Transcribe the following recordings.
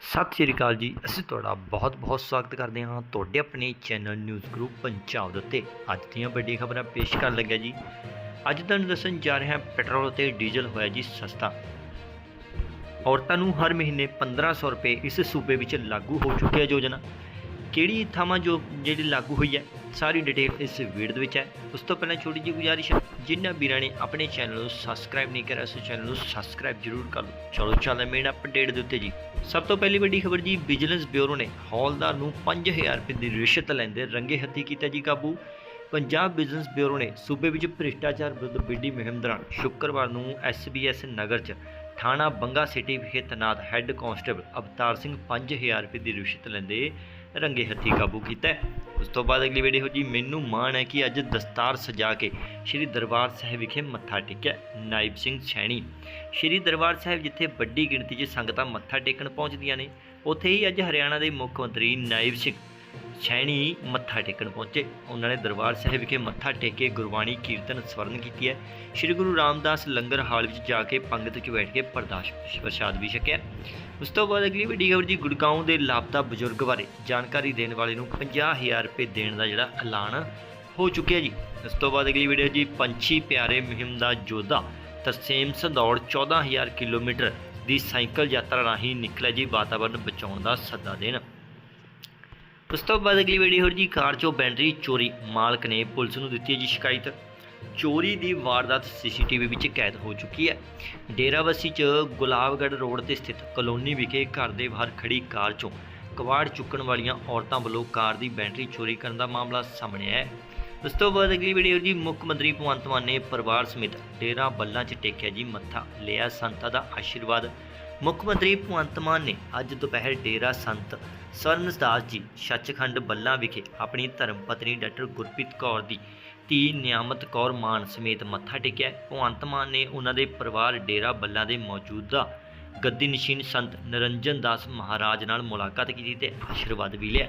ਸਤਿ ਸ਼੍ਰੀ ਅਕਾਲ ਜੀ। ਅਸੀਂ ਤੁਹਾਡਾ ਬਹੁਤ-ਬਹੁਤ ਸਵਾਗਤ ਕਰਦੇ ਹਾਂ ਤੁਹਾਡੇ ਆਪਣੇ ਚੈਨਲ ਨਿਊਜ਼ ਗਰੁੱਪ ਪੰਜਾਬ ਦੇ ਉੱਤੇ। ਅੱਜ ਦੀਆਂ ਵੱਡੀਆਂ ਖਬਰਾਂ ਪੇਸ਼ ਕਰਨ ਲੱਗਿਆ ਜੀ। ਅੱਜ ਤੁਹਾਨੂੰ ਦੱਸਣ ਜਾ ਰਿਹਾ ਪੈਟਰੋਲ ਅਤੇ ਡੀਜ਼ਲ ਹੋਇਆ ਜੀ ਸਸਤਾ। ਔਰਤਾਂ ਨੂੰ ਹਰ ਮਹੀਨੇ 1500 ਰੁਪਏ ਇਸ ਸੂਬੇ ਵਿੱਚ ਲਾਗੂ ਹੋ ਚੁੱਕੀ ਹੈ ਯੋਜਨਾ। ਕਿਹੜੀ ਥਾਵਾਂ ਜੋ ਜਿਹੜੀ ਲਾਗੂ ਹੋਈ ਹੈ, ਸਾਰੀ ਡਿਟੇਲ ਇਸ ਵੀਡੀਓ ਦੇ ਵਿੱਚ ਹੈ। ਉਸ ਤੋਂ ਪਹਿਲਾਂ ਛੋਟੀ ਜਿਹੀ ਗੁਜ਼ਾਰਿਸ਼ ਹੈ ਜਿਨ੍ਹਾਂ ਵੀਰਾਂ ਨੇ ਆਪਣੇ ਚੈਨਲ ਨੂੰ ਸਬਸਕ੍ਰਾਈਬ ਨਹੀਂ ਕਰਿਆ ਸੋ ਚੈਨਲ ਨੂੰ ਸਬਸਕ੍ਰਾਈਬ ਜ਼ਰੂਰ ਕਰ ਲਓ। ਚਲੋ, ਚੱਲਦੇ ਮੇਨ ਅਪਡੇਟ ਦੇ ਉੱਤੇ ਜੀ। ਸਭ ਤੋਂ ਪਹਿਲੀ ਵੱਡੀ ਖਬਰ ਜੀ ਵਿਜੀਲੈਂਸ ਬਿਊਰੋ ਨੇ ਹੌਲਦਾਰ ਨੂੰ 5000 ਰੁਪਏ ਦੀ ਰਿਸ਼ਵਤ ਲੈਂਦੇ ਰੰਗੇ ਹੱਥੀ ਕੀਤਾ ਜੀ ਕਾਬੂ। ਪੰਜਾਬ ਬਿਜ਼ਨਸ ਬਿਊਰੋ ਨੇ ਸੂਬੇ ਵਿੱਚ ਭ੍ਰਿਸ਼ਟਾਚਾਰ ਵਿਰੁੱਧ ਵਿੱਢੀ ਮੁਹਿੰਮ ਦੌਰਾਨ ਸ਼ੁੱਕਰਵਾਰ ਨੂੰ ਐਸਬੀਐਸ ਨਗਰ 'ਚ ਥਾਣਾ ਬੰਗਾ ਸਿਟੀ ਵਿਖੇ ਤੈਨਾਤ ਹੈੱਡ ਕਾਂਸਟੇਬਲ ਅਵਤਾਰ ਸਿੰਘ 5000 ਰੁਪਏ ਦੀ ਰਿਸ਼ਵਤ ਲੈਂਦੇ ਰੰਗੇ ਹੱਥੀ ਕਾਬੂ ਕੀਤਾ ਉਸ ਤੋਂ ਬਾਅਦ ਅਗਲੀ ਵੀਡੀਓ ਜੀ, ਮੈਨੂੰ ਮਾਣ ਹੈ ਕਿ ਅੱਜ ਦਸਤਾਰ ਸਜਾ ਕੇ ਸ੍ਰੀ ਦਰਬਾਰ ਸਾਹਿਬ ਵਿਖੇ ਮੱਥਾ ਟੇਕਿਆ ਨਾਇਬ ਸਿੰਘ ਛੈਣੀ ਸ੍ਰੀ ਦਰਬਾਰ ਸਾਹਿਬ ਜਿੱਥੇ ਵੱਡੀ ਗਿਣਤੀ 'ਚ ਸੰਗਤਾਂ ਮੱਥਾ ਟੇਕਣ ਪਹੁੰਚਦੀਆਂ ਨੇ, ਉੱਥੇ ਹੀ ਅੱਜ ਹਰਿਆਣਾ ਦੇ ਮੁੱਖ ਮੰਤਰੀ ਨਾਇਬ ਸਿੰਘ ਛੈਣੀ ਮੱਥਾ ਟੇਕਣ ਪਹੁੰਚੇ। ਉਹਨਾਂ ਨੇ ਦਰਬਾਰ ਸਾਹਿਬ ਵਿਖੇ ਮੱਥਾ ਟੇਕੇ ਗੁਰਬਾਣੀ ਕੀਰਤਨ ਸਵਰਨ ਕੀਤੀ ਹੈ। ਸ੍ਰੀ ਗੁਰੂ ਰਾਮਦਾਸ ਲੰਗਰ ਹਾਲ ਵਿੱਚ ਜਾ ਕੇ ਪੰਗਤ 'ਚ ਬੈਠ ਕੇ ਪ੍ਰਦਾਸ਼ ਪ੍ਰਸ਼ਾਦ ਵੀ ਛਕਿਆ ਉਸ ਤੋਂ ਬਾਅਦ ਅਗਲੀ ਵੱਡੀ ਖਬਰ ਜੀ ਗੁੜਗਾਉਂ ਦੇ ਲਾਪਤਾ ਬਜ਼ੁਰਗ ਬਾਰੇ ਜਾਣਕਾਰੀ ਦੇਣ ਵਾਲੇ ਨੂੰ 50000 ਰੁਪਏ ਦੇਣ ਦਾ ਜਿਹੜਾ ਐਲਾਨ ਹੋ ਚੁੱਕਿਆ ਜੀ। ਉਸ ਤੋਂ ਬਾਅਦ ਅਗਲੀ ਵੀਡੀਓ ਜੀ ਪੰਛੀ ਪਿਆਰੇ ਮੁਹਿੰਮ ਦਾ ਯੋਧਾ ਤਰਸੇਮ ਸੰਦੌੜ 14000 ਕਿਲੋਮੀਟਰ ਦੀ ਸਾਈਕਲ ਯਾਤਰਾ ਰਾਹੀਂ ਨਿਕਲਿਆ ਜੀ ਵਾਤਾਵਰਣ ਬਚਾਉਣ ਦਾ ਸੱਦਾ ਦੇਣ। ਉਸ ਤੋਂ ਬਾਅਦ ਅਗਲੀ ਵੀਡੀਓ ਹੋਰ ਜੀ ਕਾਰ ਚੋਂ ਬੈਟਰੀ ਚੋਰੀ ਮਾਲਕ ਨੇ ਪੁਲਿਸ ਨੂੰ ਦਿੱਤੀ ਹੈ ਜੀ ਸ਼ਿਕਾਇਤ। ਚੋਰੀ ਦੀ ਵਾਰਦਾਤ ਸੀਸੀਟੀਵੀ ਵਿੱਚ ਕੈਦ ਹੋ ਚੁੱਕੀ ਹੈ। ਡੇਰਾਬੱਸੀ 'ਚ ਗੁਲਾਬਗੜ੍ਹ ਰੋਡ ਤੇ ਸਥਿਤ ਕਲੋਨੀ ਵਿਖੇ ਘਰ ਦੇ ਬਾਹਰ ਖੜੀ ਕਾਰ ਚੋਂ ਕਵਾੜ ਚੁੱਕਣ ਵਾਲੀਆਂ ਔਰਤਾਂ ਵੱਲੋਂ ਕਾਰ ਦੀ ਬੈਟਰੀ ਚੋਰੀ ਕਰਨ ਦਾ ਮਾਮਲਾ ਸਾਹਮਣੇ ਆਇਆ ਹੈ। ਉਸ ਤੋਂ ਬਾਅਦ ਅਗਲੀ ਵੀਡੀਓ ਜੀ ਮੁੱਖ ਮੰਤਰੀ ਭਗਵੰਤ ਮਾਨ ਨੇ ਪਰਿਵਾਰ ਸਮੇਤ ਡੇਰਾ ਬੱਲਾ 'ਚ ਟੇਕਿਆ ਜੀ ਮੱਥਾ, ਲਿਆ ਸੰਤਾਂ ਦਾ ਆਸ਼ੀਰਵਾਦ। ਮੁੱਖ ਮੰਤਰੀ ਭਗਵੰਤ ਮਾਨ ਨੇ ਅੱਜ ਦੁਪਹਿਰ ਡੇਰਾ ਸੰਤ ਸਵਰਨਦਾਸ ਜੀ, ਸੱਚਖੰਡ ਬੱਲਾ ਵਿਖੇ ਆਪਣੀ ਧਰਮ ਪਤਨੀ ਡਾਕਟਰ ਗੁਰਪ੍ਰੀਤ ਕੌਰ ਦੀ ਧੀ ਨਿਆਮਤ ਕੌਰ ਮਾਨ ਸਮੇਤ ਮੱਥਾ ਟੇਕਿਆ। ਭਗਵੰਤ ਮਾਨ ਨੇ ਉਹਨਾਂ ਦੇ ਪਰਿਵਾਰ ਡੇਰਾ ਬੱਲਾ ਦੇ ਮੌਜੂਦਾ ਗੱਦੀ ਨਸ਼ੀਨ ਸੰਤ ਨਿਰੰਜਨ ਦਾਸ ਮਹਾਰਾਜ ਨਾਲ ਮੁਲਾਕਾਤ ਕੀਤੀ ਤੇ ਆਸ਼ੀਰਵਾਦ ਵੀ ਲਿਆ।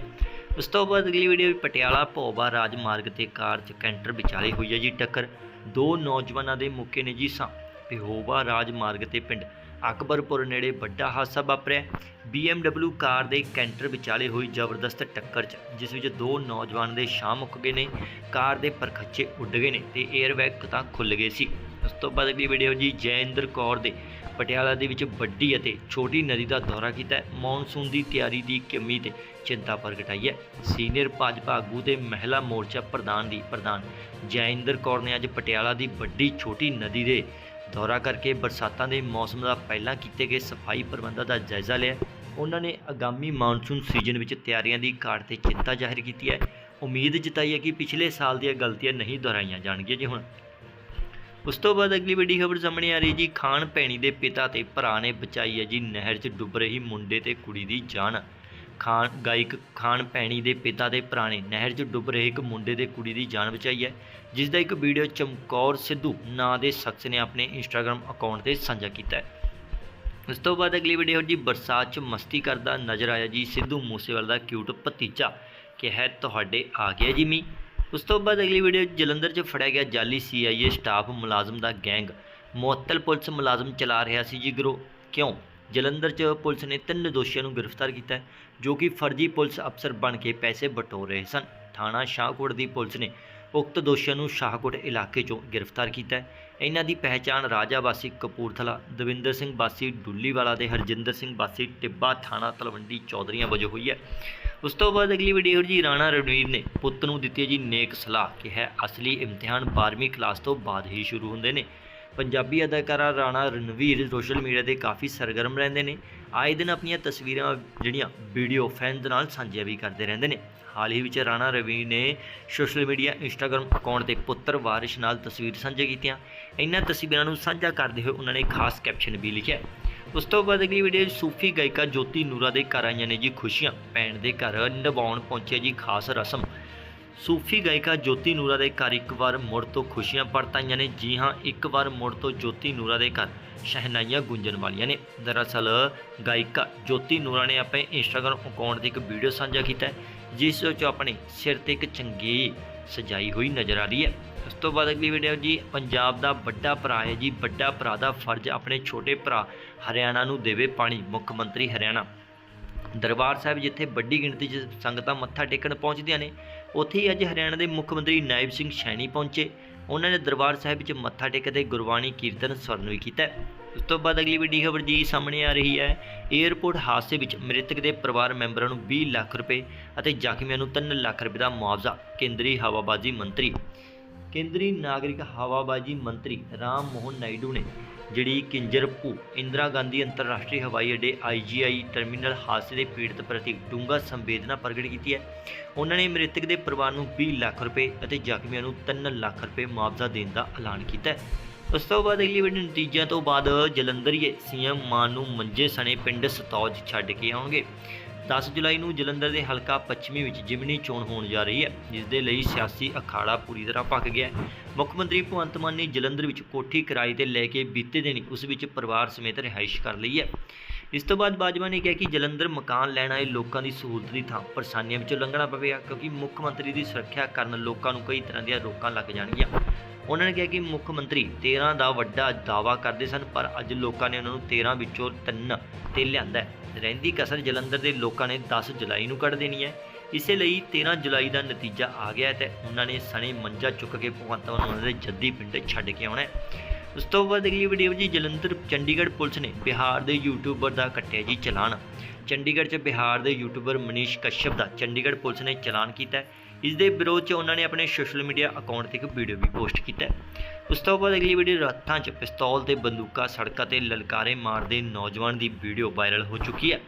ਉਸ ਤੋਂ ਬਾਅਦ ਅਗਲੀ ਵੀਡੀਓ ਪਟਿਆਲਾ ਭੋਬਾ ਰਾਜ ਮਾਰਗ ਤੇ ਕਾਰ 'ਚ ਕੈਂਟਰ ਵਿਚਾਲੇ ਹੋਈ ਹੈ ਜੀ ਟੱਕਰ। ਦੋ ਨੌਜਵਾਨਾਂ ਦੇ ਮੁੱਕੇ ਨੇ ਜੀ ਸਾਂ ਪਿਹੋਬਾ ਰਾਜ ਮਾਰਗ ਤੇ ਪਿੰਡ ਅਕਬਰਪੁਰ ਨੇੜੇ ਵੱਡਾ ਹਾਦਸਾ ਵਾਪਰਿਆ। BMW ਕਾਰ ਦੇ ਕੈਂਟਰ ਵਿਚਾਲੇ ਹੋਈ ਜ਼ਬਰਦਸਤ ਟੱਕਰ 'ਚ, ਜਿਸ ਵਿੱਚ ਦੋ ਨੌਜਵਾਨ ਦੇ ਸ਼ਾਹ ਮੁੱਕ ਗਏ ਨੇ, ਕਾਰ ਦੇ ਪਰਖੱਚੇ ਉੱਡ ਗਏ ਨੇ ਤੇ 에ਅਰਬੈਗ ਤਾਂ ਖੁੱਲ ਗਏ ਸੀ। ਉਸ ਤੋਂ ਬਾਅਦ ਅਗਲੀ ਵੀਡੀਓ ਜੀ ਜੈਇੰਦਰ ਕੌਰ ਦੇ ਪਟਿਆਲਾ ਦੇ ਵਿੱਚ ਵੱਡੀ ਅਤੇ ਛੋਟੀ ਨਦੀ ਦਾ ਦੌਰਾ ਕੀਤਾ ਹੈ। ਮੌਨਸੂਨ ਦੀ ਤਿਆਰੀ ਦੀ ਕਮੀ ਤੇ ਚਿੰਤਾ ਪ੍ਰਗਟਾਈ ਹੈ। ਸੀਨੀਅਰ ਭਾਜਪਾ ਆਗੂ ਤੇ ਮਹਿਲਾ ਮੋਰਚਾ ਪ੍ਰਧਾਨ ਦੀ ਪ੍ਰਧਾਨ ਜੈਇੰਦਰ ਕੌਰ ਨੇ ਅੱਜ ਪਟਿਆਲਾ ਦੀ ਵੱਡੀ ਛੋਟੀ ਨਦੀ ਦੇ ਦੌਰਾ ਕਰਕੇ ਬਰਸਾਤਾਂ ਦੇ ਮੌਸਮ ਦਾ ਪਹਿਲਾਂ ਕੀਤੇ ਗਏ ਸਫ਼ਾਈ ਪ੍ਰਬੰਧਾਂ ਦਾ ਜਾਇਜ਼ਾ ਲਿਆ। ਉਹਨਾਂ ਨੇ ਆਗਾਮੀ ਮਾਨਸੂਨ ਸੀਜ਼ਨ ਵਿੱਚ ਤਿਆਰੀਆਂ ਦੀ ਘਾਟ ਤੇ ਚਿੰਤਾ ਜ਼ਾਹਿਰ ਕੀਤੀ ਹੈ। ਉਮੀਦ ਜਤਾਈ ਹੈ ਕਿ ਪਿਛਲੇ ਸਾਲ ਦੀਆਂ ਗਲਤੀਆਂ ਨਹੀਂ ਦੁਹਰਾਈਆਂ ਜਾਣਗੀਆਂ ਜੀ ਹੁਣ। ਉਸ ਤੋਂ ਬਾਅਦ ਅਗਲੀ ਵੱਡੀ ਖਬਰ ਸਾਹਮਣੇ ਆ ਰਹੀ ਜੀ। ਖਾਨ ਭੈਣੀ ਦੇ ਪਿਤਾ ਤੇ ਭਰਾ ਨੇ ਬਚਾਈ ਹੈ ਜੀ। ਨਹਿਰ 'ਚ ਡੁੱਬ ਰਹੀ ਮੁੰਡੇ ਤੇ ਕੁੜੀ ਦੀ ਜਾਨ। ਖਾਨ ਗਾਇਕ ਖਾਨ ਭੈਣੀ ਦੇ ਪਿਤਾ ਦੇ ਭਰਾ ਨੇ ਨਹਿਰ 'ਚ ਡੁੱਬ ਰਹੇ ਇੱਕ ਮੁੰਡੇ ਦੇ ਕੁੜੀ ਦੀ ਜਾਨ ਬਚਾਈ ਹੈ, ਜਿਸ ਦਾ ਇੱਕ ਵੀਡੀਓ ਚਮਕੌਰ ਸਿੱਧੂ ਨਾਂ ਦੇ ਸ਼ਖਸ ਨੇ ਆਪਣੇ ਇੰਸਟਾਗ੍ਰam ਅਕਾਊਂਟ ਤੇ ਸਾਂਝਾ ਕੀਤਾ ਹੈ। ਉਸ ਤੋਂ ਬਾਅਦ ਅਗਲੀ ਵੀਡੀਓ ਜੀ ਬਰਸਾਤ 'ਚ ਮਸਤੀ ਕਰਦਾ ਨਜ਼ਰ ਆਇਆ ਜੀ ਸਿੱਧੂ ਮੂਸੇਵਾਲਾ ਦਾ ਕਿਊਟ ਭਤੀਜਾ ਕਿ ਹੈ ਤੁਹਾਡੇ ਆ ਗਿਆ ਜੀ ਮੀ ਉਸ ਤੋਂ ਬਾਅਦ ਅਗਲੀ ਵੀਡੀਓ ਜਲੰਧਰ 'ਚ ਫੜਿਆ ਗਿਆ ਜਾਲੀ ਸੀਆਈਏ ਸਟਾਫ ਮੁਲਾਜ਼ਮ ਦਾ ਗੈਂਗ। ਮੁਅੱਤਲ ਪੁਲਿਸ ਮੁਲਾਜ਼ਮ ਚਲਾ ਰਿਹਾ ਸੀ ਜੀ ਗਰੋ ਕਿਉਂ? ਜਲੰਧਰ 'ਚ ਪੁਲਿਸ ਨੇ ਤਿੰਨ ਦੋਸ਼ੀਆਂ ਨੂੰ ਗ੍ਰਿਫਤਾਰ ਕੀਤਾ ਹੈ, ਜੋ ਕਿ ਫਰਜ਼ੀ ਪੁਲਿਸ ਅਫਸਰ ਬਣ ਕੇ ਪੈਸੇ ਬਟੋਰ ਰਹੇ ਸਨ। ਥਾਣਾ ਸ਼ਾਹਕੋਟ ਦੀ ਪੁਲਿਸ ਨੇ ਉਕਤ ਦੋਸ਼ੀਆਂ ਨੂੰ ਸ਼ਾਹਕੋਟ ਇਲਾਕੇ 'ਚੋਂ ਗ੍ਰਿਫਤਾਰ ਕੀਤਾ ਹੈ। ਇਹਨਾਂ ਦੀ ਪਹਿਚਾਣ ਰਾਜਾ ਵਾਸੀ ਕਪੂਰਥਲਾ ਦਵਿੰਦਰ ਸਿੰਘ ਵਾਸੀ ਡੁੱਲੀਵਾਲਾ ਦੇ ਹਰਜਿੰਦਰ ਸਿੰਘ ਵਾਸੀ ਟਿੱਬਾ ਥਾਣਾ ਤਲਵੰਡੀ ਚੌਧਰੀਆਂ ਵਜੋਂ ਹੋਈ ਹੈ। ਉਸ ਤੋਂ ਬਾਅਦ ਅਗਲੀ ਵੀਡੀਓ ਜੀ ਰਾਣਾ ਰਣਵੀਰ ਨੇ ਪੁੱਤ ਨੂੰ ਦਿੱਤੀ ਜੀ ਨੇਕ ਸਲਾਹ ਕਿ ਹੈ ਅਸਲੀ ਇਮਤਿਹਾਨ 12ਵੀਂ ਕਲਾਸ ਤੋਂ ਬਾਅਦ ਹੀ ਸ਼ੁਰੂ ਹੁੰਦੇ ਨੇ। ਪੰਜਾਬੀ ਅਦਾਕਾਰਾ ਰਾਣਾ ਰਣਵੀਰ ਸੋਸ਼ਲ ਮੀਡੀਆ ਤੇ ਕਾਫੀ ਸਰਗਰਮ ਰਹਿੰਦੇ ਨੇ। ਆਏ ਦਿਨ ਆਪਣੀਆਂ ਤਸਵੀਰਾਂ, ਜਿਹੜੀਆਂ ਵੀਡੀਓ ਫੈਨਸ ਨਾਲ ਸਾਂਝੀਆਂ ਵੀ ਕਰਦੇ ਰਹਿੰਦੇ ਨੇ। ਹਾਲ ਹੀ ਵਿੱਚ ਰਾਣਾ ਰਵੀ ਨੇ ਸੋਸ਼ਲ ਮੀਡੀਆ ਇੰਸਟਾਗ੍ਰam ਅਕਾਊਂਟ ਤੇ ਪੁੱਤਰ ਵਾਰਿਸ਼ ਨਾਲ ਤਸਵੀਰ ਸਾਂਝਾ ਕੀਤੀਆਂ। ਇਹਨਾਂ ਤਸਵੀਰਾਂ ਨੂੰ ਸਾਂਝਾ ਕਰਦੇ ਹੋਏ ਉਹਨਾਂ ਨੇ ਖਾਸ ਕੈਪਸ਼ਨ ਵੀ ਲਿਖਿਆ ਉਸ ਤੋਂ ਬਾਅਦ ਅਗਲੀ ਵੀਡੀਓ ਸੂਫੀ ਗਾਇਕਾ ਜੋਤੀ ਨੂਰਾ ਦੇ ਘਰ ਆਈਆਂ ਨੇ ਜੀ ਖੁਸ਼ੀਆਂ। ਭੈਣ ਦੇ ਘਰ ਨਿਭਾਉਣ ਪਹੁੰਚਿਆ ਜੀ ਖਾਸ ਰਸਮ। ਸੂਫੀ ਗਾਇਕਾ ਜੋਤੀ ਨੂਰਾ ਦੇ ਘਰ ਇੱਕ ਵਾਰ ਮੁੜ ਤੋਂ ਖੁਸ਼ੀਆਂ ਪਰਤਾਈਆਂ ਨੇ। ਜੀ ਹਾਂ, ਇੱਕ ਵਾਰ ਮੁੜ ਤੋਂ ਜੋਤੀ ਨੂਰਾ ਦੇ ਘਰ ਸ਼ਹਿਨਾਈਆਂ ਗੁੰਜਣ ਵਾਲੀਆਂ ਨੇ। ਦਰਅਸਲ, ਗਾਇਕਾ ਜੋਤੀ ਨੂਰਾ ਨੇ ਆਪਣੇ ਇੰਸਟਾਗ੍ਰam ਅਕਾਊਂਟ ਤੇ ਇੱਕ ਵੀਡੀਓ ਸਾਂਝਾ ਕੀਤਾ ਜਿਸ ਵਿੱਚ ਆਪਣੇ ਸਿਰ ਤੇ ਇੱਕ ਚੰਗੀ ਸਜਾਈ ਹੋਈ ਨਜ਼ਰ ਆ ਰਹੀ ਹੈ। ਉਸ ਤੋਂ ਬਾਅਦ ਅਗਲੀ ਵੀਡੀਓ ਜੀ, ਪੰਜਾਬ ਦਾ ਵੱਡਾ ਭਰਾ ਹੈ ਜੀ। ਵੱਡਾ ਭਰਾ ਦਾ ਫਰਜ਼ ਆਪਣੇ ਛੋਟੇ ਭਰਾ ਹਰਿਆਣਾ ਨੂੰ ਦੇਵੇ ਪਾਣੀ। ਮੁੱਖ ਮੰਤਰੀ ਹਰਿਆਣਾ। ਦਰਬਾਰ ਸਾਹਿਬ ਜਿੱਥੇ ਵੱਡੀ ਗਿਣਤੀ 'ਚ ਸੰਗਤਾਂ ਮੱਥਾ ਟੇਕਣ ਪਹੁੰਚਦੀਆਂ ਨੇ ਉੱਥੇ ਹੀ ਅੱਜ ਹਰਿਆਣਾ ਦੇ ਮੁੱਖ ਮੰਤਰੀ ਨਾਇਬ ਸਿੰਘ ਸੈਣੀ ਪਹੁੰਚੇ। ਉਹਨਾਂ ਨੇ ਦਰਬਾਰ ਸਾਹਿਬ ਵਿੱਚ ਮੱਥਾ ਟੇਕਦੇ ਗੁਰਬਾਣੀ ਕੀਰਤਨ ਸਵਰਨ ਵੀ ਕੀਤਾ। ਉਸ ਤੋਂ ਬਾਅਦ ਅਗਲੀ ਵੱਡੀ ਖਬਰ ਜੀ ਸਾਹਮਣੇ ਆ ਰਹੀ ਹੈ। ਏਅਰਪੋਰਟ ਹਾਦਸੇ ਵਿੱਚ ਮ੍ਰਿਤਕ ਦੇ ਪਰਿਵਾਰ ਮੈਂਬਰਾਂ ਨੂੰ 20 ਲੱਖ ਰੁਪਏ ਅਤੇ ਜ਼ਖਮੀਆਂ ਨੂੰ 3 ਲੱਖ ਰੁਪਏ ਦਾ ਮੁਆਵਜ਼ਾ, ਕੇਂਦਰੀ ਹਵਾਬਾਜ਼ੀ ਮੰਤਰੀ। ਕੇਂਦਰੀ ਨਾਗਰਿਕ ਹਵਾਬਾਜ਼ੀ ਮੰਤਰੀ ਰਾਮ ਮੋਹਨ ਨਾਇਡੂ ਨੇ ਜਿਹੜੀ ਕਿੰਜਰਪੂ ਇੰਦਰਾ ਗਾਂਧੀ ਅੰਤਰਰਾਸ਼ਟਰੀ ਹਵਾਈ ਅੱਡੇ ਆਈਜੀਆਈ ਟਰਮੀਨਲ ਹਾਦਸੇ ਦੇ ਪੀੜਤ ਪ੍ਰਤੀ ਡੂੰਘਾ ਸੰਵੇਦਨਾ ਪ੍ਰਗਟ ਕੀਤੀ ਹੈ। ਉਹਨਾਂ ਨੇ ਮ੍ਰਿਤਕ ਦੇ ਪਰਿਵਾਰ ਨੂੰ 20 ਲੱਖ ਰੁਪਏ ਅਤੇ ਜ਼ਖਮੀਆਂ ਨੂੰ 3 ਲੱਖ ਰੁਪਏ ਮੁਆਵਜ਼ਾ ਦੇਣ ਦਾ ਐਲਾਨ ਕੀਤਾ ਹੈ। ਉਸ ਤੋਂ ਬਾਅਦ ਅਗਲੀ ਵੱਡੀ ਨਤੀਜਿਆਂ ਤੋਂ ਬਾਅਦ ਜਲੰਧਰੀਏ ਸੀਐਮ ਮਾਨ ਨੂੰ ਮੰਜੇ ਸਣੇ ਪਿੰਡ ਸਤੌਜ ਛੱਡ ਕੇ ਆਉਣਗੇ। 10 ਜੁਲਾਈ ਨੂੰ ਜਲੰਧਰ ਦੇ ਹਲਕਾ ਪੱਛਮੀ ਵਿੱਚ ਜਿਮਨੀ ਚੋਣ ਹੋਣ ਜਾ ਰਹੀ ਹੈ, ਜਿਸ ਦੇ ਲਈ ਸਿਆਸੀ ਅਖਾੜਾ ਪੂਰੀ ਤਰ੍ਹਾਂ ਪੱਕ ਗਿਆ ਹੈ। ਮੁੱਖ ਮੰਤਰੀ ਭਗਵੰਤ ਮਾਨ ਨੇ ਜਲੰਧਰ ਵਿੱਚ ਕੋਠੀ ਕਿਰਾਏ ਤੇ ਲੈ ਕੇ ਬੀਤੇ ਦਿਨ ਉਸ ਵਿੱਚ ਪਰਿਵਾਰ ਸਮੇਤ ਰਿਹਾਇਸ਼ ਕਰ ਲਈ ਹੈ। ਇਸ ਤੋਂ ਬਾਅਦ ਬਾਜਵਾ ਨੇ ਕਿਹਾ ਕਿ ਜਲੰਧਰ ਮਕਾਨ ਲੈਣ ਆਏ ਲੋਕਾਂ ਦੀ ਸਹੂਲਤ ਦੀ ਥਾਂ ਪਰੇਸ਼ਾਨੀਆਂ ਵਿੱਚੋਂ ਲੰਘਣਾ ਪਵੇਗਾ, ਕਿਉਂਕਿ ਮੁੱਖ ਮੰਤਰੀ ਦੀ ਸੁਰੱਖਿਆ ਕਰਨ ਲੋਕਾਂ ਨੂੰ ਕਈ ਤਰ੍ਹਾਂ ਦੀਆਂ ਰੋਕਾਂ ਲੱਗ ਜਾਣਗੀਆਂ। ਉਹਨਾਂ ਨੇ ਕਿਹਾ ਕਿ ਮੁੱਖ ਮੰਤਰੀ 13 ਦਾ ਵੱਡਾ ਦਾਅਵਾ ਕਰਦੇ ਸਨ, ਪਰ ਅੱਜ ਲੋਕਾਂ ਨੇ ਉਹਨਾਂ ਨੂੰ 13 ਵਿੱਚੋਂ 3 ਤੇ ਲਿਆਂਦਾ ਰਹਿੰਦੀ ਕਸਰ ਜਲੰਧਰ ਦੇ ਲੋਕਾਂ ਨੇ 10 ਜੁਲਾਈ ਨੂੰ ਕੱਢ ਦੇਣੀ ਹੈ। ਇਸੇ ਲਈ 13 ਜੁਲਾਈ ਦਾ ਨਤੀਜਾ ਆ ਗਿਆ ਹੈ ਤੇ ਉਹਨਾਂ ਨੇ ਸਣੇ ਮੰਜਾ ਚੁੱਕ ਕੇ ਭਗਵੰਤ ਮਾਨ ਉਹਨਾਂ ਦੇ ਜੱਦੀ ਪਿੰਡ ਛੱਡ ਕੇ ਆਉਣਾ ਉਸ ਤੋਂ ਬਾਅਦ ਅਗਲੀ ਵੀਡੀਓ ਜੀ, ਜਲੰਧਰ, ਚੰਡੀਗੜ੍ਹ ਪੁਲਿਸ ਨੇ ਬਿਹਾਰ ਦੇ ਯੂਟਿਊਬਰ ਦਾ ਕੱਟਿਆ ਜੀ ਚਲਾਨ। ਚੰਡੀਗੜ੍ਹ 'ਚ ਬਿਹਾਰ ਦੇ ਯੂਟਿਊਬਰ ਮਨੀਸ਼ ਕਸ਼ਯਪ ਦਾ ਚੰਡੀਗੜ੍ਹ ਪੁਲਿਸ ਨੇ ਚਲਾਨ ਕੀਤਾ ਇਸ ਦੇ ਵਿਰੋਧ 'ਚ ਉਹਨਾਂ ਨੇ ਆਪਣੇ ਸੋਸ਼ਲ ਮੀਡੀਆ ਅਕਾਊਂਟ ਤੇ ਇੱਕ ਵੀਡੀਓ ਵੀ ਪੋਸਟ ਕੀਤਾ ਉਸ ਤੋਂ ਬਾਅਦ ਅਗਲੀ ਵੀਡੀਓ ਰਾਤਾਂ 'ਚ ਪਿਸਤੌਲ ਤੇ ਬੰਦੂਕਾਂ, ਸੜਕਾਂ ਤੇ ਲਲਕਾਰੇ ਮਾਰਦੇ ਨੌਜਵਾਨ ਦੀ ਵੀਡੀਓ ਵਾਇਰਲ ਹੋ ਚੁੱਕੀ ਹੈ।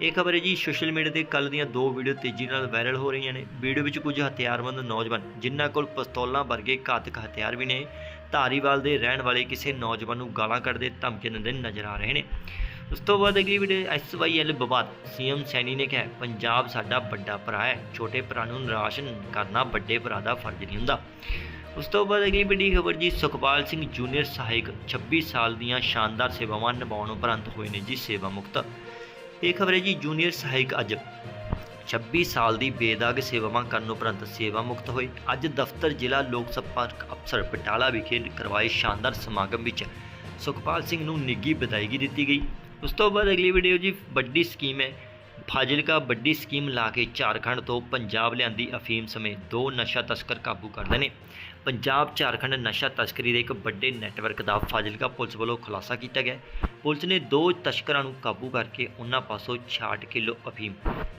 ਇਹ ਖਬਰ ਹੈ ਜੀ ਸੋਸ਼ਲ ਮੀਡੀਆ ਤੇ ਕੱਲ ਦੀਆਂ ਦੋ ਵੀਡੀਓ ਤੇਜ਼ੀ ਨਾਲ ਵਾਇਰਲ ਹੋ ਰਹੀਆਂ ਨੇ। ਵੀਡੀਓ ਵਿੱਚ ਕੁਝ ਹਥਿਆਰਬੰਦ ਨੌਜਵਾਨ, ਜਿਨ੍ਹਾਂ ਕੋਲ ਪਿਸਤੌਲਾਂ ਵਰਗੇ ਘਾਤਕ ਹਥਿਆਰ ਵੀ ਨੇ, ਧਾਰੀਵਾਲ ਦੇ ਰਹਿਣ ਵਾਲੇ ਕਿਸੇ ਨੌਜਵਾਨ ਨੂੰ ਗਾਲਾਂ ਕੱਢਦੇ ਧਮਕੀ ਦਿੰਦੇ ਨਜ਼ਰ ਆ ਰਹੇ ਨੇ। ਉਸ ਤੋਂ ਬਾਅਦ ਅਗਲੀ ਵੀਡੀਓ ਐਸਵਾਈਐਲ ਵਿਵਾਦ ਸੀਐਮ ਸੈਣੀ ਨੇ ਕਿਹਾ, ਪੰਜਾਬ ਸਾਡਾ ਵੱਡਾ ਭਰਾ ਹੈ। ਛੋਟੇ ਭਰਾ ਨੂੰ ਨਿਰਾਸ਼ ਕਰਨਾ, ਵੱਡੇ ਭਰਾ ਦਾ ਫਰਜ਼ ਨਹੀਂ ਹੁੰਦਾ। ਉਸ ਤੋਂ ਬਾਅਦ ਅਗਲੀ ਵੱਡੀ ਖਬਰ ਜੀ, ਸੁਖਪਾਲ ਸਿੰਘ ਜੂਨੀਅਰ ਸਹਾਇਕ 26 ਸਾਲ ਦੀਆਂ ਸ਼ਾਨਦਾਰ ਸੇਵਾਵਾਂ ਨਿਭਾਉਣ ਉਪਰੰਤ ਹੋਏ ਨੇ ਜੀ ਸੇਵਾ ਮੁਕਤ। ਇਹ ਖਬਰ ਹੈ ਜੀ, ਜੂਨੀਅਰ ਸਹਾਇਕ ਅੱਜ 26 ਸਾਲ ਦੀ ਬੇਦਾਗ ਸੇਵਾਵਾਂ ਕਰਨ ਉਪਰੰਤ ਸੇਵਾ ਮੁਕਤ ਹੋਏ। ਅੱਜ ਦਫ਼ਤਰ ਜ਼ਿਲ੍ਹਾ ਲੋਕ ਸੰਪਰਕ ਅਫਸਰ ਪਟਾਲਾ ਵਿਖੇ ਕਰਵਾਏ ਸ਼ਾਨਦਾਰ ਸਮਾਗਮ ਵਿੱਚ ਸੁਖਪਾਲ ਸਿੰਘ ਨੂੰ ਨਿੱਘੀ ਵਿਦਾਇਗੀ ਦਿੱਤੀ ਗਈ। ਉਸ ਤੋਂ ਬਾਅਦ ਅਗਲੀ ਵੀਡੀਓ ਜੀ ਵੱਡੀ ਸਕੀਮ ਹੈ। ਫਾਜ਼ਿਲਕਾ ਵੱਡੀ ਸਕੀਮ ਲਾ ਕੇ ਝਾਰਖੰਡ ਤੋਂ ਪੰਜਾਬ ਲਿਆਂਦੀ ਅਫੀਮ ਸਮੇਤ ਦੋ ਨਸ਼ਾ ਤਸਕਰ ਕਾਬੂ ਕਰਦੇ ਨੇ। ਪੰਜਾਬ ਝਾਰਖੰਡ ਨਸ਼ਾ ਤਸਕਰੀ ਦੇ ਇੱਕ ਵੱਡੇ ਨੈਟਵਰਕ ਦਾ ਫਾਜ਼ਿਲਕਾ ਪੁਲਿਸ ਵੱਲੋਂ ਖੁਲਾਸਾ ਕੀਤਾ ਗਿਆ ਪੁਲਿਸ ਨੇ ਦੋ ਤਸਕਰਾਂ ਨੂੰ ਕਾਬੂ ਕਰਕੇ ਉਹਨਾਂ ਪਾਸੋਂ 66 ਕਿਲੋ ਅਫੀਮ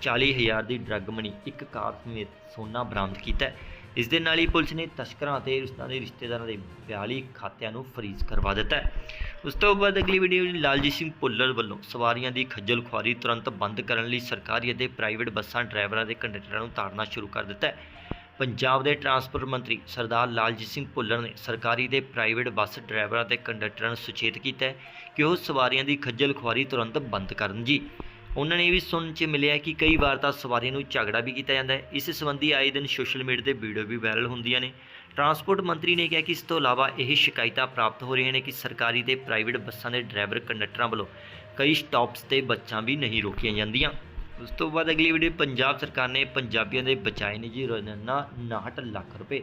40000 ਦੀ ਡਰੱਗ ਮਨੀ ਇੱਕ ਕਾਰ ਸਮੇਤ ਸੋਨਾ ਬਰਾਮਦ ਕੀਤਾ ਇਸ ਦੇ ਨਾਲ ਹੀ ਪੁਲਿਸ ਨੇ ਤਸਕਰਾਂ ਅਤੇ ਉਸਨਾਂ ਦੇ ਰਿਸ਼ਤੇਦਾਰਾਂ ਦੇ 42 ਖਾਤਿਆਂ ਨੂੰ ਫਰੀਜ਼ ਕਰਵਾ ਦਿੱਤਾ ਹੈ। ਉਸ ਤੋਂ ਬਾਅਦ ਅਗਲੀ ਵੀਡੀਓ ਲਾਲਜੀਤ ਸਿੰਘ ਭੁੱਲਰ ਵੱਲੋਂ ਸਵਾਰੀਆਂ ਦੀ ਖੱਜਲ ਖੁਆਰੀ ਤੁਰੰਤ ਬੰਦ ਕਰਨ ਲਈ ਸਰਕਾਰੀ ਅਤੇ ਪ੍ਰਾਈਵੇਟ ਬੱਸਾਂ ਡਰਾਈਵਰਾਂ ਤੇ ਕੰਡਕਟਰਾਂ ਨੂੰ ਤਾੜਨਾ ਸ਼ੁਰੂ ਕਰ ਦਿੱਤਾ ਹੈ। ਪੰਜਾਬ ਦੇ ਟਰਾਂਸਪੋਰਟ ਮੰਤਰੀ ਸਰਦਾਰ ਲਾਲਜੀਤ ਸਿੰਘ ਭੁੱਲਰ ਨੇ ਸਰਕਾਰੀ ਤੇ ਪ੍ਰਾਈਵੇਟ ਬੱਸ ਡਰਾਈਵਰਾਂ ਤੇ ਕੰਡਕਟਰਾਂ ਨੂੰ ਸੁਚੇਤ ਕੀਤਾ ਹੈ ਕਿ ਉਹ ਸਵਾਰੀਆਂ ਦੀ ਖੱਜਲ ਖੁਆਰੀ ਤੁਰੰਤ ਬੰਦ ਕਰਨ ਜੀ। ਉਹਨਾਂ ਨੇ ਇਹ ਵੀ ਸੁਣਨ 'ਚ ਮਿਲਿਆ ਕਿ ਕਈ ਵਾਰ ਤਾਂ ਸਵਾਰੀਆਂ ਨੂੰ ਝਗੜਾ ਵੀ ਕੀਤਾ ਜਾਂਦਾ ਹੈ। ਇਸ ਸੰਬੰਧੀ ਆਏ ਦਿਨ ਸੋਸ਼ਲ ਮੀਡੀਆ ਤੇ ਵੀਡੀਓ ਵੀ ਵਾਇਰਲ ਹੁੰਦੀਆਂ ਨੇ। ਟਰਾਂਸਪੋਰਟ ਮੰਤਰੀ ਨੇ ਕਿਹਾ ਕਿ ਇਸ ਤੋਂ ਇਲਾਵਾ ਇਹ ਸ਼ਿਕਾਇਤਾਂ ਪ੍ਰਾਪਤ ਹੋ ਰਹੀਆਂ ਨੇ ਕਿ ਸਰਕਾਰੀ ਤੇ ਪ੍ਰਾਈਵੇਟ ਬੱਸਾਂ ਦੇ ਡਰਾਈਵਰ ਕੰਡਕਟਰਾਂ ਵੱਲੋਂ ਕਈ ਸਟਾਪਸ ਤੇ ਬੱਚਾਂ ਵੀ ਨਹੀਂ ਰੋਕੀਆਂ ਜਾਂਦੀਆਂ। ਉਸ ਤੋਂ ਬਾਅਦ ਅਗਲੀ ਵੀਡੀਓ ਪੰਜਾਬ ਸਰਕਾਰ ਨੇ ਪੰਜਾਬੀਆਂ ਦੇ ਬਚਾਏ ਨੇ ਜੀ ਰੋਜ਼ਾਨਾ 59 ਲੱਖ ਰੁਪਏ।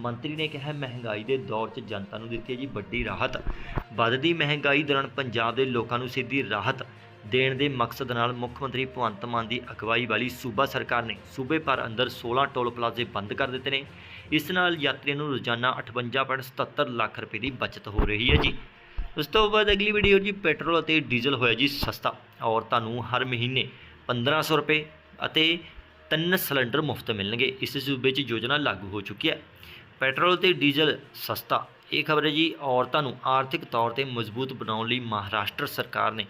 ਮੰਤਰੀ ਨੇ ਕਿਹਾ, ਮਹਿੰਗਾਈ ਦੇ ਦੌਰ 'ਚ ਜਨਤਾ ਨੂੰ ਦਿੱਤੀ ਹੈ ਜੀ ਵੱਡੀ ਰਾਹਤ। ਵੱਧਦੀ ਮਹਿੰਗਾਈ ਦੌਰਾਨ ਪੰਜਾਬ ਦੇ ਲੋਕਾਂ ਨੂੰ ਸਿੱਧੀ ਰਾਹਤ ਦੇਣ ਦੇ ਮਕਸਦ ਨਾਲ ਮੁੱਖ ਮੰਤਰੀ ਭਗਵੰਤ ਮਾਨ ਦੀ ਅਗਵਾਈ ਵਾਲੀ ਸੂਬਾ ਸਰਕਾਰ ਨੇ ਸੂਬੇ ਭਰ ਅੰਦਰ 16 ਟੋਲ ਪਲਾਜ਼ੇ ਬੰਦ ਕਰ ਦਿੱਤੇ ਨੇ। ਇਸ ਨਾਲ ਯਾਤਰੀਆਂ ਨੂੰ ਰੋਜ਼ਾਨਾ 58.77 ਲੱਖ ਰੁਪਏ ਦੀ ਬਚਤ ਹੋ ਰਹੀ ਹੈ ਜੀ। ਉਸ ਤੋਂ ਬਾਅਦ ਅਗਲੀ ਵੀਡੀਓ ਜੀ, ਪੈਟਰੋਲ ਅਤੇ ਡੀਜ਼ਲ ਹੋਇਆ ਜੀ ਸਸਤਾ। ਔਰਤਾਂ ਨੂੰ ਹਰ ਮਹੀਨੇ 1500 ਰੁਪਏ ਅਤੇ ਤਿੰਨ ਸਿਲੰਡਰ ਮੁਫਤ ਮਿਲਣਗੇ। ਇਸ ਸੂਬੇ 'ਚ ਯੋਜਨਾ ਲਾਗੂ ਹੋ ਚੁੱਕੀ ਹੈ। ਪੈਟਰੋਲ ਤੇ ਡੀਜ਼ਲ ਸਸਤਾ। ਇਹ ਖਬਰ ਹੈ ਜੀ, ਔਰਤਾਂ ਨੂੰ ਆਰਥਿਕ ਤੌਰ ਤੇ ਮਜ਼ਬੂਤ ਬਣਾਉਣ ਲਈ ਮਹਾਰਾਸ਼ਟਰ ਸਰਕਾਰ ਨੇ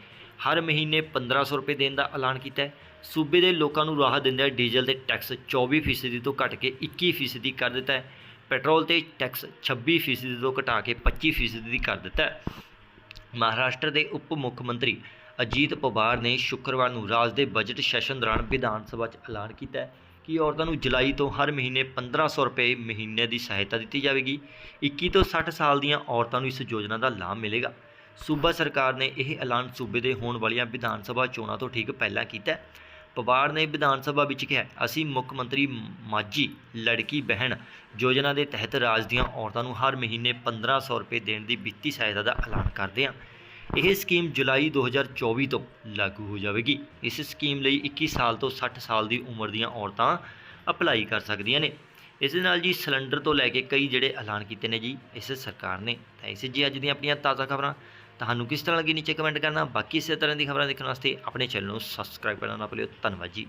ਹਰ ਮਹੀਨੇ 1500 ਰੁਪਏ ਦੇਣ ਦਾ ਐਲਾਨ ਕੀਤਾ ਹੈ। ਸੂਬੇ ਦੇ ਲੋਕਾਂ ਨੂੰ ਰਾਹਤ ਦਿੰਦਿਆਂ ਡੀਜ਼ਲ ਤੇ ਟੈਕਸ 24% ਤੋਂ ਘਟ ਕੇ 21% ਕਰ ਦਿੱਤਾ ਹੈ। ਪੈਟਰੋਲ ਤੇ ਟੈਕਸ 26% ਤੋਂ ਘਟਾ ਕੇ 25% ਕਰ ਦਿੱਤਾ ਹੈ। ਮਹਾਰਾਸ਼ਟਰ ਦੇ ਉਪ ਮੁੱਖ ਮੰਤਰੀ ਅਜੀਤ ਪਵਾਰ ਨੇ ਸ਼ੁੱਕਰਵਾਰ ਨੂੰ ਰਾਜ ਦੇ ਬਜਟ ਸੈਸ਼ਨ ਦੌਰਾਨ ਵਿਧਾਨ ਸਭਾ 'ਚ ਐਲਾਨ ਕੀਤਾ ਹੈ ਕਿ ਔਰਤਾਂ ਨੂੰ ਜੁਲਾਈ ਤੋਂ ਹਰ ਮਹੀਨੇ 1500 ਰੁਪਏ ਮਹੀਨੇ ਦੀ ਸਹਾਇਤਾ ਦਿੱਤੀ ਜਾਵੇਗੀ। 21 ਤੋਂ 60 ਸਾਲ ਦੀਆਂ ਔਰਤਾਂ ਨੂੰ ਇਸ ਯੋਜਨਾ ਦਾ ਲਾਭ ਮਿਲੇਗਾ। ਸੂਬਾ ਸਰਕਾਰ ਨੇ ਇਹ ਐਲਾਨ ਸੂਬੇ ਦੇ ਹੋਣ ਵਾਲੀਆਂ ਵਿਧਾਨ ਸਭਾ ਚੋਣਾਂ ਤੋਂ ਠੀਕ ਪਹਿਲਾਂ ਕੀਤਾ ਹੈ। ਪਵਾਰ ਨੇ ਵਿਧਾਨ ਸਭਾ ਵਿੱਚ ਕਿਹਾ, ਅਸੀਂ ਮੁੱਖ ਮੰਤਰੀ ਮਾਝੀ, ਲੜਕੀ ਬਹਿਣ ਯੋਜਨਾ ਦੇ ਤਹਿਤ ਰਾਜ ਦੀਆਂ ਔਰਤਾਂ ਨੂੰ ਹਰ ਮਹੀਨੇ 1500 ਰੁਪਏ ਦੇਣ ਦੀ ਵਿੱਤੀ ਸਹਾਇਤਾ ਦਾ ਐਲਾਨ ਕਰਦੇ ਹਾਂ। ਇਹ ਸਕੀਮ ਜੁਲਾਈ 2024 ਤੋਂ ਲਾਗੂ ਹੋ ਜਾਵੇਗੀ। ਇਸ ਸਕੀਮ ਲਈ 21 ਸਾਲ ਤੋਂ 60 ਸਾਲ ਦੀ ਉਮਰ ਦੀਆਂ ਔਰਤਾਂ ਅਪਲਾਈ ਕਰ ਸਕਦੀਆਂ ਨੇ। ਇਸ ਦੇ ਨਾਲ ਜੀ ਸਿਲੰਡਰ ਤੋਂ ਲੈ ਕੇ ਕਈ ਜਿਹੜੇ ਐਲਾਨ ਕੀਤੇ ਨੇ ਜੀ, ਇਸ ਸਰਕਾਰ ਨੇ। ਤਾਂ ਇਸ ਜੀ ਅੱਜ ਦੀਆਂ ਆਪਣੀਆਂ ਤਾਜ਼ਾ ਖਬਰਾਂ। ਤੁਹਾਨੂੰ ਕਿਸ ਤਰ੍ਹਾਂ ਲੱਗੀ ਨੀਚੇ ਕਮੈਂਟ ਕਰਨਾ ਬਾਕੀ ਇਸੇ ਤਰ੍ਹਾਂ ਦੀ ਖਬਰਾਂ ਦੇਖਣ ਵਾਸਤੇ ਆਪਣੇ ਚੈਨਲ ਨੂੰ ਸਬਸਕ੍ਰਾਈਬ ਕਰਨਾ ਨਾ ਭੁੱਲਿਓ। ਧੰਨਵਾਦ ਜੀ।